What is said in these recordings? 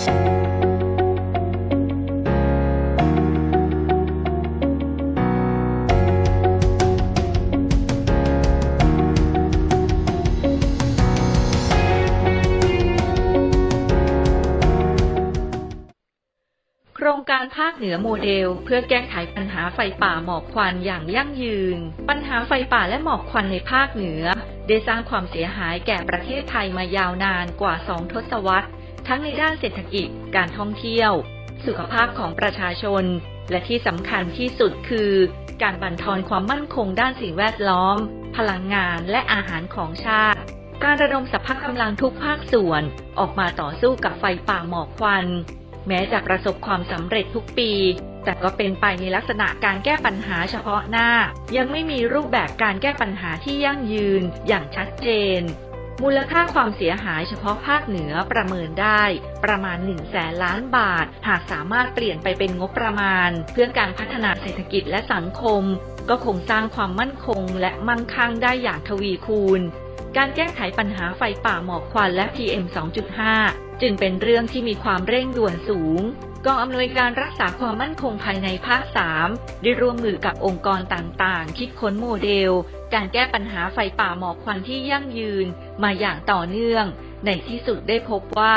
โครงการภาคเหนือโมเดล เพื่อแก้ไขปัญหาไฟป่าหมอกควันอย่างยั่งยืน ปัญหาไฟป่าและหมอกควันในภาคเหนือ ได้สร้างความเสียหายแก่ประเทศไทยมายาวนานกว่า 2 ทศวรรษ ทั้งในด้านเศรษฐกิจ การท่องเที่ยว สุขภาพของประชาชน และที่สำคัญที่สุดคือ การบั่นทอนความมั่นคงด้านสิ่งแวดล้อม พลังงานและอาหารของชาติ การระดมสรรพกำลังทุกภาคส่วน ออกมาต่อสู้กับไฟป่าหมอกควัน แม้จะประสบความสำเร็จทุกปี แต่ก็เป็นไปในลักษณะการแก้ปัญหาเฉพาะหน้า ยังไม่มีรูปแบบการแก้ปัญหาที่ยั่งยืนอย่างชัดเจน มูลค่าความเสียหายเฉพาะภาคเหนือประเมินได้ประมาณ1แสนล้านบาท หากสามารถเปลี่ยนไปเป็นงบประมาณ เพื่อการพัฒนาเศรษฐกิจและสังคม ก็คงสร้างความมั่นคงและมั่งคั่งได้อย่างทวีคูณ การแก้ไขปัญหาไฟป่าหมอกควันและ PM 2.5 จึงเป็นเรื่องที่มีความเร่งด่วนสูง กองอำนวยการรักษาความมั่นคงภายในภาค 3 ได้ร่วมมือกับองค์กรต่างๆ คิดค้นโมเดล การแก้ปัญหาไฟป่าหมอกควันที่ยั่งยืน มาอย่างต่อเนื่อง ในที่สุดได้พบว่า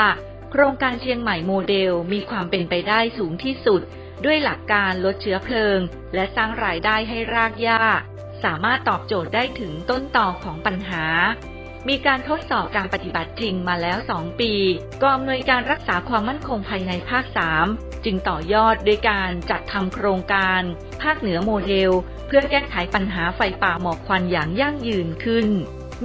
โครงการเชียงใหม่โมเดลมีความเป็นไปได้สูงที่สุด ด้วยหลักการลดเชื้อเพลิง และสร้างรายได้ให้รากหญ้า สามารถตอบโจทย์ได้ถึงต้นต่อของปัญหา มีการทดสอบการปฏิบัติจริงมาแล้ว 2 ปีกองอำนวยการรักษาความมั่นคงภายในภาค 3 จึงต่อยอดด้วยการจัดทำโครงการ ภาคเหนือโมเดล เพื่อแก้ไขปัญหาไฟป่าหมอกควันอย่างยั่งยืนขึ้น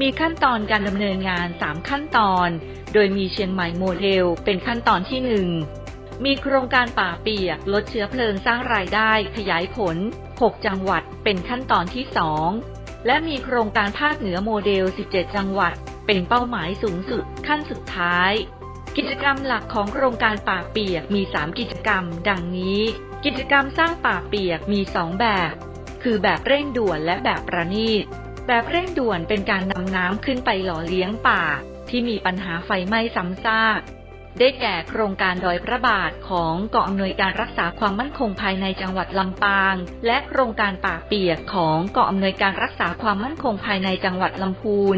มีขั้นตอนการดำเนินงาน 3 ขั้นตอน โดยมีเชียงใหม่โมเดล เป็นขั้นตอนที่ 1 มีโครงการป่าเปียก ลดเชื้อเพลิงสร้างรายได้ ขยายผล 6 จังหวัดเป็นขั้นตอนที่ 2 และมีโครงการภาคเหนือโมเดล 17 จังหวัด เป็นเป้าหมายสูงสุดขั้นสุดท้าย กิจกรรมหลักของโครงการป่าเปียกมี 3 กิจกรรม ดังนี้ กิจกรรมสร้างป่าเปียกมี 2 แบบ คือแบบเร่งด่วนและแบบประณีตแบบเร่งด่วนเป็นการนำน้ำขึ้นไปหล่อเลี้ยงป่า ที่มีปัญหาไฟไหม้ซ้ำซาก ได้แก่โครงการดอยพระบาทของกองอำนวยการรักษาความมั่นคงภายในจังหวัดลำปาง และโครงการป่าเปียกของกองอำนวยการรักษาความมั่นคงภายในจังหวัดลำพูน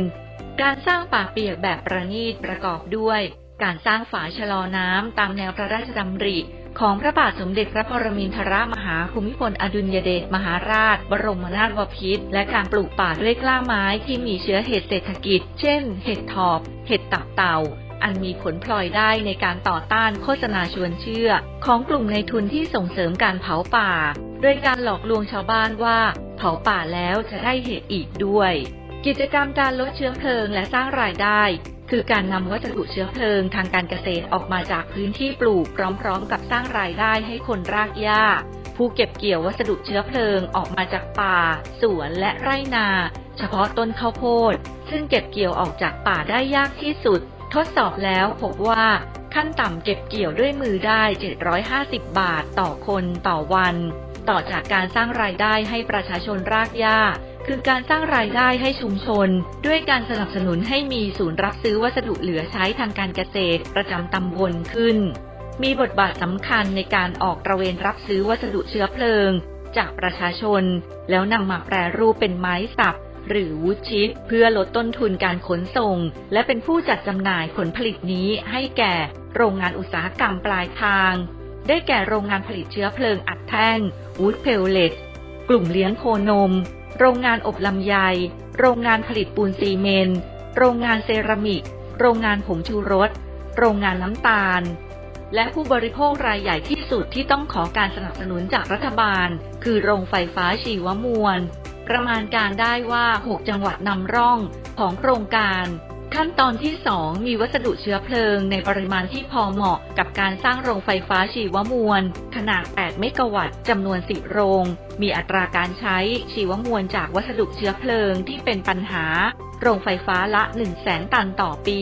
การสร้างป่าเปียกแบบประณีตประกอบด้วย การสร้างฝาชะลอน้ำตามแนวพระราชดำริของพระบาทสมเด็จพระปรมินทรมหาภูมิพลอดุลยเดชมหาราช บรมนาถบพิตรและการปลูกป่าด้วยกล้าไม้ที่มีเชื้อเห็ดเศรษฐกิจ เช่น เห็ดถอบ เห็ดตับเต่า อันมีผลพลอยได้ในการต่อต้านโฆษณาชวนเชื่อ ของกลุ่มในทุนที่ส่งเสริมการเผาป่า โดยการหลอกลวงชาวบ้านว่า เผาป่าแล้วจะได้เห็ดอีกด้วย กิจกรรมการลดเชื้อเพลิงและสร้างรายได้ คือการนำวัสดุเชื้อเพลิงทางการเกษตรออกมาจากพื้นที่ปลูกพร้อม ๆ กับสร้างรายได้ให้คนรากหญ้าผู้เก็บเกี่ยววัสดุเชื้อเพลิงออกมาจากป่า สวนและไร่นา เฉพาะต้นข้าวโพด ซึ่งเก็บเกี่ยวออกจากป่าได้ยากที่สุด ทดสอบแล้วพบว่าขั้นต่ำเก็บเกี่ยวด้วยมือได้ 750 บาทต่อคนต่อวัน ต่อจากการสร้างรายได้ให้ประชาชนรากหญ้า คือการสร้างรายได้ให้ชุมชน ด้วยการสนับสนุนให้มีศูนย์รับซื้อวัสดุเหลือใช้ทางการเกษตร ประจำตำบลขึ้น มีบทบาทสำคัญในการออกตระเวนรับซื้อวัสดุเชื้อเพลิง จากประชาชน แล้วนำมาแปรรูปเป็นไม้สับ หรือวุชิปเพื่อลดต้นทุนการขนส่ง และเป็นผู้จัดจำหน่ายผลผลิตนี้ให้แก่โรงงานอุตสาหกรรมปลายทาง ได้แก่โรงงานผลิตเชื้อเพลิงอัดแท่งวูดเพลเลตกลุ่มเลี้ยงโคนม โรงงานอบลำไย โรงงานผลิตปูนซีเมนต์โรงงานเซรามิก โรงงานผงชูรส โรงงานน้ำตาล และผู้บริโภครายใหญ่ที่สุดที่ต้องขอการสนับสนุนจากรัฐบาล คือโรงไฟฟ้าชีวมวล ประมาณการได้ว่า 6 จังหวัดนำร่องของโครงการ ขั้นตอนที่ 2 มีวัสดุเชื้อเพลิงในปริมาณที่พอเหมาะกับการสร้างโรงไฟฟ้าชีวมวล ขนาด 8 เมกะวัตต์จำนวน 10 โรง มีอัตราการใช้ชีวมวลจากวัสดุเชื้อเพลิงที่เป็นปัญหา โรงไฟฟ้าละ 1 0 0 0 0แสนตันต่อปี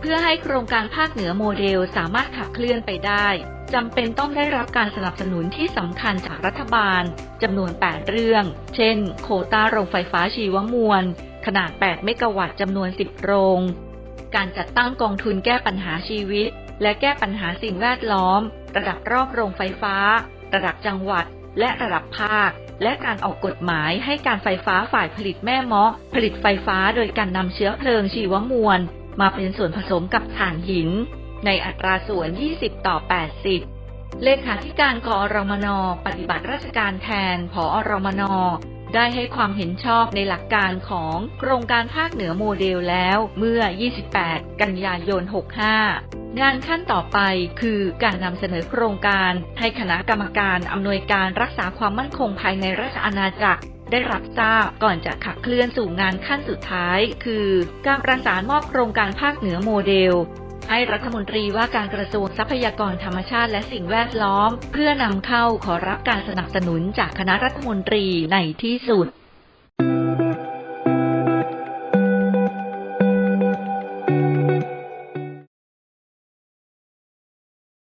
เพื่อให้โครงการภาคเหนือโมเดลสามารถขับเคลื่อนไปได้ จำเป็นต้องได้รับการสนับสนุนที่สำคัญจากรัฐบาลจำนวน 8 เรื่อง เช่น โควตาโรงไฟฟ้าชีวมวล ขนาด 8 เมกะวัตต์จำนวน 10 โรง การจัดตั้งกองทุนแก้ปัญหาชีวิต และแก้ปัญหาสิ่งแวดล้อม ระดับรอบโรงไฟฟ้า ระดับจังหวัด และระดับภาค และการออกกฎหมายให้การไฟฟ้าฝ่ายผลิตแม่เมาะ ผลิตไฟฟ้าโดยการนำเชื้อเพลิงชีวมวล มาเป็นส่วนผสมกับถ่านหิน ในอัตราส่วน 20 ต่อ 80 เลขาธิการกอรมน ปฏิบัติราชการแทนผอรมน ได้ให้ความเห็นชอบในหลักการของโครงการภาคเหนือโมเดลแล้วเมื่อ 28 กันยายน 65 งานขั้นต่อไปคือการนำเสนอโครงการให้คณะกรรมการอำนวยการรักษาความมั่นคงภายในราชอาณาจักรได้รับทราบก่อนจะขับเคลื่อนสู่งานขั้นสุดท้าย คือ การประสานมอบโครงการภาคเหนือโมเดล ให้รัฐมนตรีว่าการกระทรวงทรัพยากรธรรมชาติและสิ่งแวดล้อม เพื่อนำเข้าขอรับการสนับสนุนจากคณะรัฐมนตรีในที่สุด